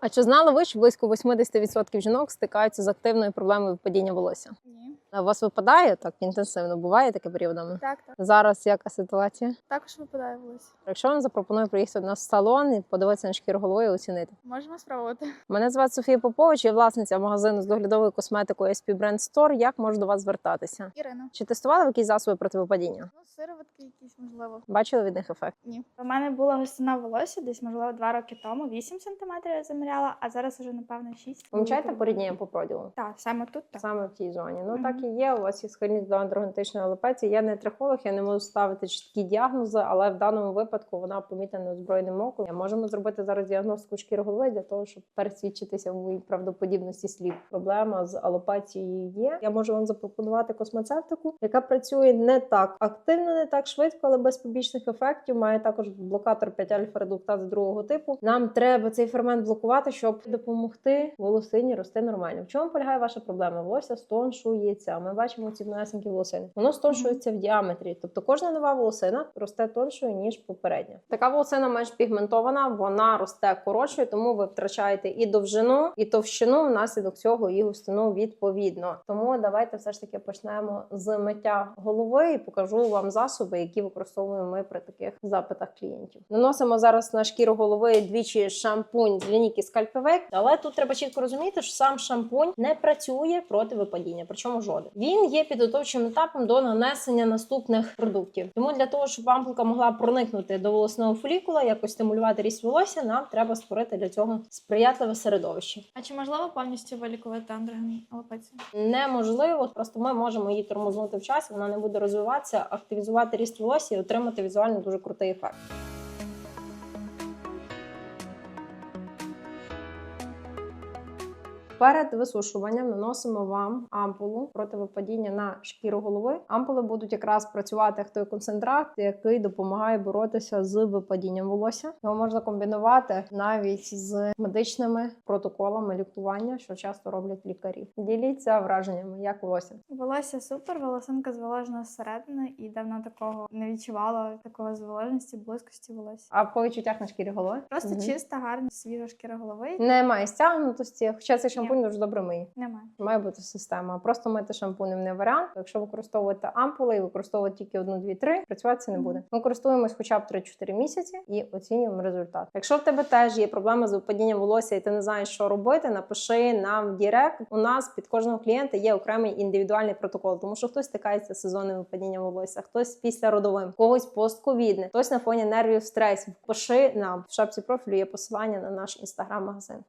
А чи знали ви, що близько 80% жінок стикаються з активною проблемою випадіння волосся? Ні. А у вас випадає так інтенсивно? Буває таке періодами? Так, так. Зараз яка ситуація? Також випадає волосся. Якщо вам запропоную приїхати до нас в салон і подивитися на шкіру голови і оцінити. Можемо спробувати. Мене звати Софія Попович, я власниця магазину з доглядовою косметикою SP Brand Store. Як можу до вас звертатися? Ірина. Чи тестували ви якісь засоби проти випадіння? Ну, сироватки якісь, можливо. Бачили від них ефект? Ні. У мене була густина волосся десь, можливо, два роки тому. 8 см я заміряла, а зараз уже, напевно, 6. Помічаєте порідняння по проділу? Так, саме тут так. Саме в тій зоні. Ну Мгм. так і є. У вас є схильність до андрогенетичної алопеції. Я не трихолог, я не можу ставити чіткі діагнози, але в даному випадку вона помітна неозброєним оком. Можемо зробити зараз діагностику шкіри голови для того, щоб пересвідчитися в моїй правдоподібності слів. Проблема з алопецією є. Я можу вам запропонувати космецевтику, яка працює не так активно, не так швидко, але без побічних ефектів. Має також блокатор 5 альфа редуктаз другого типу. Нам треба цей фермент блокувати, щоб допомогти волосині рости нормально. В чому полягає ваша проблема? Волосся стоншується. Ми бачимо ці внесенькі волосини. Воно стоншується в діаметрі. Тобто кожна нова волосина росте тоншою ніж попередня. Така волосина менш пігментована, вона росте коротшою, тому ви втрачаєте і довжину, і товщину внаслідок цього і густину відповідно. Тому давайте все ж таки почнемо з миття голови і покажу вам засоби, які використовуємо ми при таких запитах клієнтів. Наносимо зараз на шкіру голови двічі шампунь з лінійки Scalpivec, але тут треба чітко розуміти, що сам шампунь не працює проти випадіння, причому жоден. Він є підготовчим етапом до нанесення наступних продуктів. Тому для того, щоб ампулка могла проникнути до волосного фолікула, якось стимулювати ріст волосся, нам треба створити для цього сприятливе середовище. А чи можливо повністю вилікувати андроген алопецію? Неможливо, просто ми можемо її тормознути в часі, вона не буде розвиватися, активізувати ріст волосся і отримати візуально дуже крутий ефект. Перед висушуванням наносимо вам ампулу проти випадіння на шкіру голови. Ампули будуть якраз працювати як той концентрат, який допомагає боротися з випадінням волосся. Його можна комбінувати навіть з медичними протоколами лікування, що часто роблять лікарі. Діліться враженнями, як волосся. Волосся супер, волосинка зволожена зсередини і давно такого не відчувала такого зволоженості, близькості волосся. А по відчуттях на шкірі голови Просто Мгм. чиста, гарна, свіжа шкіра голови. немає стягнутості. Хоча цей шампунь дуже добре миє. Немає. Має бути система. Просто мити шампунем не варіант. Якщо використовуєте ампули і використовуєте тільки одну, дві, три, працювати це не буде. Ми користуємось хоча б 3-4 місяці і оцінюємо результат. Якщо в тебе теж є проблема з випадінням волосся, і ти не знаєш, що робити, напиши нам в Дірект. У нас під кожного клієнта є окремий індивідуальний протокол, тому що хтось стикається з сезонним випадінням волосся, хтось після родовим, когось постковідне, хтось на фоні нервів стресів. Пиши нам в шапці профілю є посилання на наш інстаграм-магазин.